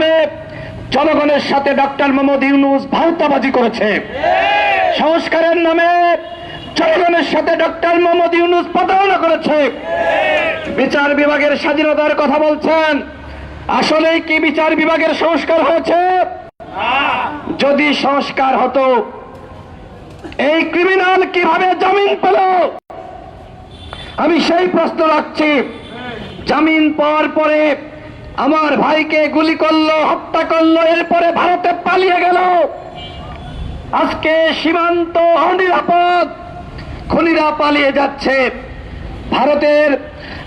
নামে জনগণের সাথে ডক্টর মোহাম্মদ ইউনুস ভাউতাবাজি করেছে। সংস্কারের নামে জনগণের সাথে ডক্টর মোহাম্মদ ইউনুস প্রতারণা করেছে। বিচার বিভাগের স্বাধীনতার কথা বলছেন। আসলেই কি বিচার বিভাগের সংস্কার হয়েছে? যদি সংস্কার হতো, এই ক্রিমিনাল কীভাবে জামিন পেল? আমি সেই প্রশ্ন রাখছি। জামিন পাওয়ার পরে আমার ভাইকে গুলি করল, হত্যা করল, এরপরে ভারতে পালিয়ে গেল। আজকে সীমান্ত অনিরাপদ। খুনিরা পালিয়ে যাচ্ছে। ভারতের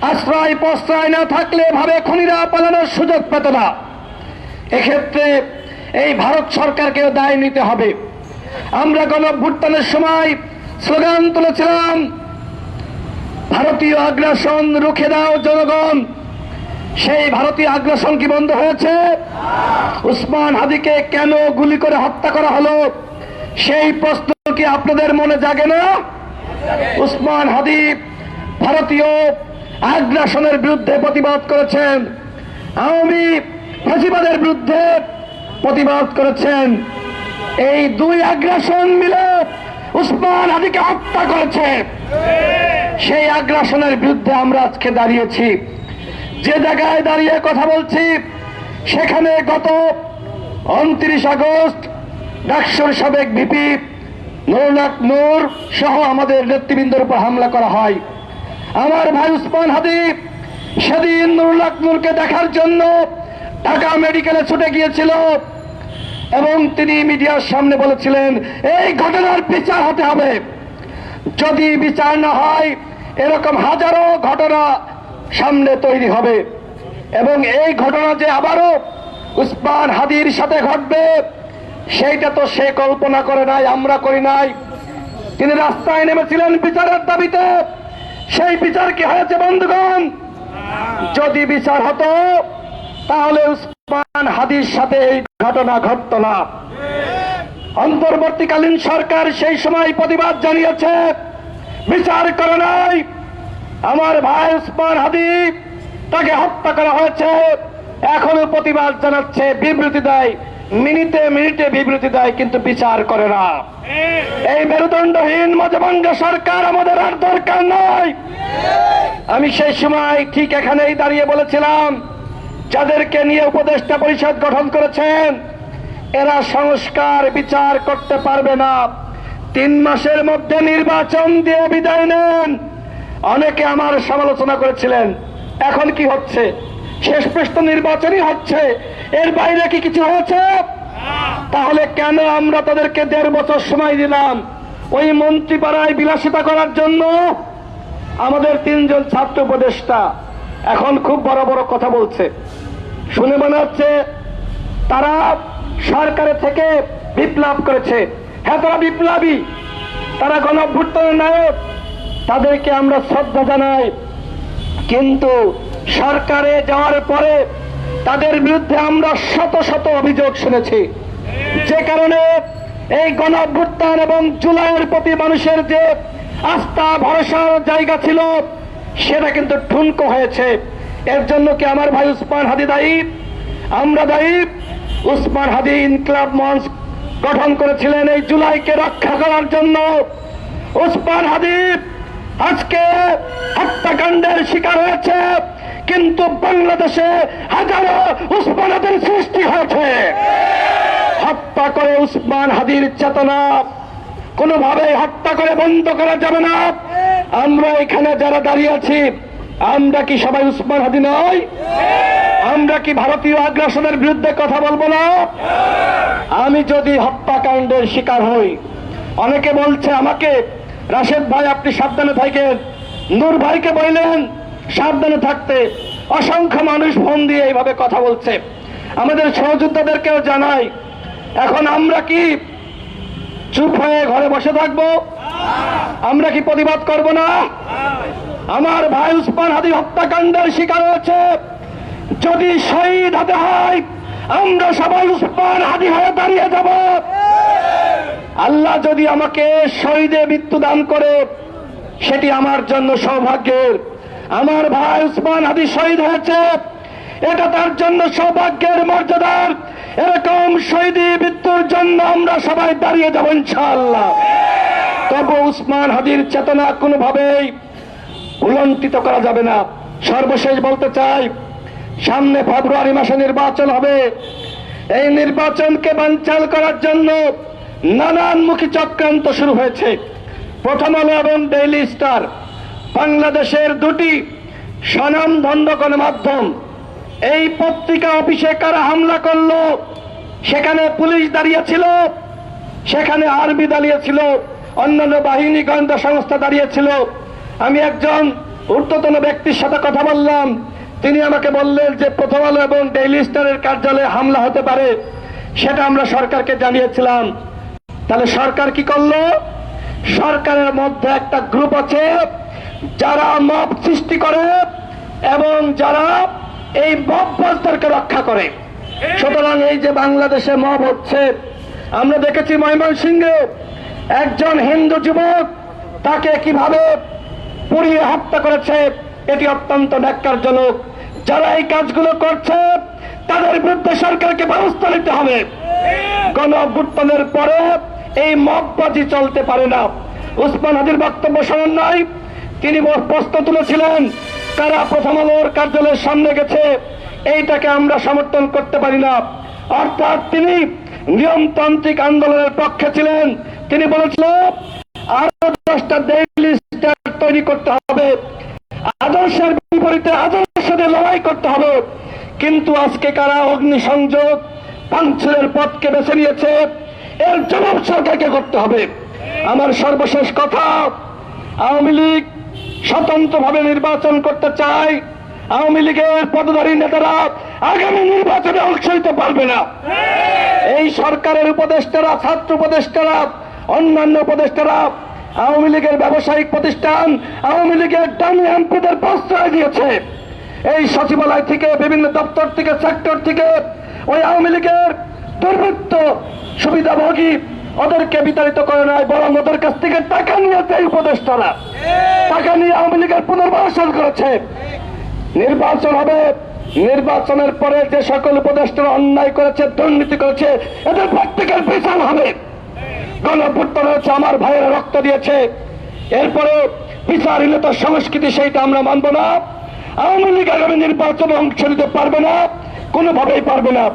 আশ্রয় প্রশ্রয় না থাকলে ভাবে খুনিরা পালানোর সুযোগ পেত না। এক্ষেত্রে এই ভারত সরকারকেও দায় নিতে হবে। আমরা গণভ্যুত্থানের সময় স্লোগান তুলেছিলাম, ভারতীয় আগ্রাসন রুখে দাও জনগণ। সেই ভারতীয় আগ্রাসন কি বন্ধ হয়েছে? উসমান হাদিকে কেন গুলি করে হত্যা করা হলো? সেই প্রশ্ন কি আপনাদের মনে জাগে না? উসমান হাদি ভারতীয় আগ্রাসনের বিরুদ্ধে প্রতিবাদ করেছেন। আওয়ামী ফাঁসিবাদের বিরুদ্ধে প্রতিবাদ করেছেন। এই দুই আগ্রাসন মিলে উসমান হাদিকে হত্যা করেছে। সেই আগ্রাসনের বিরুদ্ধে আমরা আজকে দাঁড়িয়েছি। যে জায়গায় দাঁড়িয়ে কথা বলছি, সেখানে গত উনত্রিশ আগস্ট ডাকসুর সাবেক ভিপি নুরুল্লাহ নূর সহ আমাদের নেতৃবৃন্দের উপর হামলা করা হয়। আমার ভাই উসমান হাদিব সেদিন নুরুল্লাহ নূরকে দেখার জন্য ঢাকা মেডিকেলে ছুটে গিয়েছিল এবং তিনি মিডিয়ার সামনে বলেছিলেন, এই ঘটনার বিচার হতে হবে। যদি বিচার না হয়, এরকম হাজারো ঘটনা সামনে তৈরি হবে। এবং এই ঘটনা যে আবারও উসমান হাদির সাথে ঘটবে, সেইটা তো সে কল্পনা করে নাই, আমরা করি নাই। তিনি রাস্তায় নেমেছিলেন বিচারের দাবিতে। সেই বিচার কি হয়েছে, বন্ধুগণ? যদি বিচার হতো, তাহলে উসমান হাদির সাথে এই ঘটনা ঘটত না। অন্তর্বর্তীকালীন সরকার সেই সময় প্রতিবাদ জানিয়েছে, বিচার করে নাই। আমার ভাই উসমান হাদিব তাকে হত্যা করা হয়েছে। এখনও প্রতিবাদ জানাচ্ছে, বিবৃতি দেয়। মিনিটে মিনিটে বিবৃতি দেয়, কিন্তু বিচার করে না। এই মেরুদণ্ডহীন মজবঙ্গ সরকার আমাদের আর দরকার নয় আমি সেই সময় ঠিক এখানেই দাঁড়িয়ে বলেছিলাম, যাদেরকে নিয়ে উপদেষ্টা পরিষদ গঠন করেছেন, এরা সংস্কার বিচার করতে পারবে না। তিন মাসের মধ্যে নির্বাচন দিয়ে বিদায় নেন। অনেকে আমার সমালোচনা করেছিলেন। এখন কি হচ্ছে? শেষ পৃষ্ঠ নির্বাচনই হচ্ছে। এর বাইরে কি কিছু হয়েছে? তাহলে কেন আমরা তাদেরকে দেড় বছর সময় দিলাম? ওই মন্ত্রী পাড়ায় বিলাসিতা করার জন্য? আমাদের তিনজন ছাত্র উপদেষ্টা এখন খুব বড় বড় কথা বলছে। শুনে মনে হচ্ছে তারা সরকারের থেকে বিপ্লব করেছে। হ্যাঁ তারা বিপ্লবী। তারা গণভ্যুত্থানের নায়ক। তাদেরকে আমরা শ্রদ্ধা জানাই। কিন্তু সরকারে যাওয়ার পরে তাদের বিরুদ্ধে আমরা শত শত অভিযোগ শুনেছি। যে কারণে এই গণভ্যুত্থান এবং জুলাইয়ের প্রতি মানুষের যে আস্থা, ভরসার জায়গা ছিল, সেটা কিন্তু ঠুনকো হয়েছে। এর জন্য কি আমার ভাই উসমান হাদি দায়ী? আমরা দায়ী। উসমান হাদি ইনকলাব মঞ্চ গঠন করেছিলেন এই জুলাইকে রক্ষা করার জন্য। উসমান হাদিব আজকে হত্যাকাণ্ডের শিকার হয়েছে, কিন্তু বাংলাদেশে হাজারো উসমানাদের সৃষ্টি হয়েছে। হত্যা করে উসমান হাদির চেতনা, কোনোভাবে হত্যা করে বন্ধ করা যাবে না। আমরা এখানে যারা দাঁড়িয়ে আছি, আমরা কি সবাই উসমান হাদি নয় আমরা কি ভারতীয় আগ্রাসনের বিরুদ্ধে কথা বলব না? আমি যদি হত্যাকাণ্ডের শিকার হই, অনেকে বলছে আমাকে রাশেদ ভাই, আপনি সাবধানে থাকেন। নূর ভাইকে বললেন, সাবধানে থাকতে। অসংখ্য মানুষ ফোন দিয়ে এইভাবে কথা বলছে। আমাদের সহযোদ্ধাদেরকেও জানাই, এখন আমরা কি চুপ হয়ে ঘরে বসে থাকব? আমরা কি প্রতিবাদ করব না? আমার ভাই উসমান হাদি হত্যাকাণ্ডের শিকার হয়েছে। যদি শহীদ হতে হয়, আমরা সবাই উসমান হাদি হয়ে দাঁড়িয়ে যাব। আল্লাহ যদি আমাকে শহীদে মৃত্যু দান করে, সেটি আমার জন্য সৌভাগ্যের। আমার ভাই উসমান হাদি শহীদ হয়েছে, এটা তার জন্য সৌভাগ্যের মর্যাদার এরকম শহীদি মৃত্যুর জন্য আমরা সবাই দাঁড়িয়ে যাব ইনশাআল্লাহ। তবে উসমান হাদির চেতনা কোনোভাবেই উলন্টিত করা যাবে না। সর্বশেষ বলতে চাই, সামনে ফেব্রুয়ারি মাসে নির্বাচন হবে। এই নির্বাচনকে বানচাল করার জন্য নানানমুখী চক্রান্ত শুরু হয়েছে। প্রথম আলো এবং ডেইলি স্টার বাংলাদেশের দুটি স্বনামধন্য গণমাধ্যম এই পত্রিকা অফিসে কারা হামলা করল? সেখানে পুলিশ দাঁড়িয়েছিল, সেখানে আর্মি দাঁড়িয়েছিল, অন্যান্য বাহিনী গোয়েন্দা সংস্থা দাঁড়িয়েছিল। আমি একজন ঊর্ধ্বতন ব্যক্তির সাথে কথা বললাম। তিনি আমাকে বললেন যে প্রথম আলো এবং ডেইলি স্টারের কার্যালয়ে হামলা হতে পারে, সেটা আমরা সরকারকে জানিয়েছিলাম। তাহলে সরকার কি করল? সরকারের মধ্যে একটা গ্রুপ আছে, যারা মব সৃষ্টি করে এবং যারা এই মব বাসদেরকে রক্ষা করে। সুতরাং এই যে বাংলাদেশে মব হচ্ছে, আমরা দেখেছি ময়মনসিংহে একজন হিন্দু যুবক তাকে কীভাবে পুড়িয়ে হত্যা করেছে, এটি অত্যন্ত ন্যাক্কারজনক। যারা এই কাজগুলো করছে, তাদের বিরুদ্ধে সরকারকে ব্যবস্থা নিতে হবে। গণ পরে এই মগবাজি চলতে পারে না। উসমান হাদির বক্তব্য শোনেন নাই? তিনি প্রশ্ন তুলেছিলেন, কারা প্রথম আলোর কার্যালয়ের সামনে গেছে? এইটাকে আমরা সমর্থন করতে পারি না। অর্থাৎ তিনি নিয়মতান্ত্রিক আন্দোলনের পক্ষে ছিলেন। তিনি বলেছিলেন, আরও দশটা তৈরি করতে হবে। আদর্শের বিপরীতে আদর্শ দিয়ে লড়াই করতে হবে। কিন্তু আজকে কারা অগ্নিসংযোগ পাঞ্চলের পথকে বেছে নিয়েছে? এর জবাব সরকারকে করতে হবে। আমার সর্বশেষ কথা, আওয়ামী লীগ স্বতন্ত্রভাবে নির্বাচন করতে চায়, আওয়ামী লীগের পদধারী নেতারা আগামী নির্বাচনে অংশ নিতে পারবে না। এই সরকারের উপদেষ্টারা, ছাত্র উপদেষ্টারা, অন্যান্য উপদেষ্টারা আওয়ামী লীগের ব্যবসায়িক প্রতিষ্ঠান, আওয়ামী লীগের ডামি এমপিদের প্রশ্রয় দিয়েছে। এই সচিবালয় থেকে, বিভিন্ন দপ্তর থেকে, সেক্টর থেকে ওই আওয়ামী লীগের দুর্বৃত্ত সুবিধাভোগী ওদেরকে বিতাড়িত করে নাই, বরং ওদের কাছ থেকে টাকা নিয়েছে এই উপদেষ্টারা। টাকা নিয়ে আওয়ামী লীগের পুনর্বাসন করেছে। নির্বাচন হবে। নির্বাচনের পরে যে সকল উপদেষ্টারা অন্যায় করেছে, দুর্নীতি করেছে, এদের প্রত্যেকের বিচার হবে। গণভুত্থান হচ্ছে আমার ভাইয়েরা রক্ত দিয়েছে। এরপরে বিচারহীনতা সংস্কৃতি সেইটা আমরা মানব না। আওয়ামী লীগ আগামী নির্বাচনে অংশ নিতে পারবে না, কোনোভাবেই পারবে না।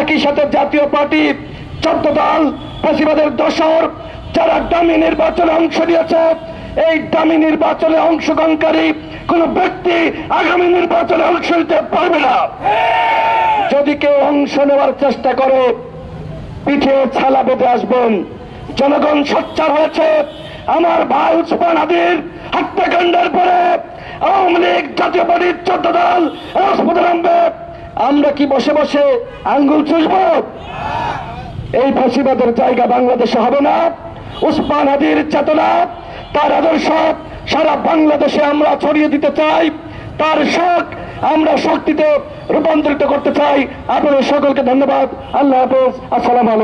একই সাথে জাতীয় পার্টি চোদ্দ দল ফেসিবাদের দশর যারা দামি নির্বাচনে অংশ নিয়েছে। এই দামি নির্বাচনে অংশগ্রহণকারী কোন ব্যক্তি আগামী নির্বাচনে অংশ নিতে পারবে না। যদি কেউ অংশ নেওয়ার চেষ্টা করে, পিঠে ছালা বেঁধে আসবেন। জনগণ সোচ্চার হয়েছে, আমার ভাই উসমান হাদির হত্যাকাণ্ডের পরে আওয়ামী লীগ জাতীয় পার্টির চোদ্দ দল রাজপথে নামবে। আমরা কি বসে বসে আঙ্গুল চুষব? এই ফাঁসিবাদের জায়গা বাংলাদেশে হবে না। উসমান হাদির চেতনা, তার আদর্শ, সারা বাংলাদেশে আমরা ছড়িয়ে দিতে চাই। তার শখ, আমরা শক্তিতে রূপান্তরিত করতে চাই। আপনাদের সকলকে ধন্যবাদ। আল্লাহ হাফেজ। আসসালাম আলাইকুম।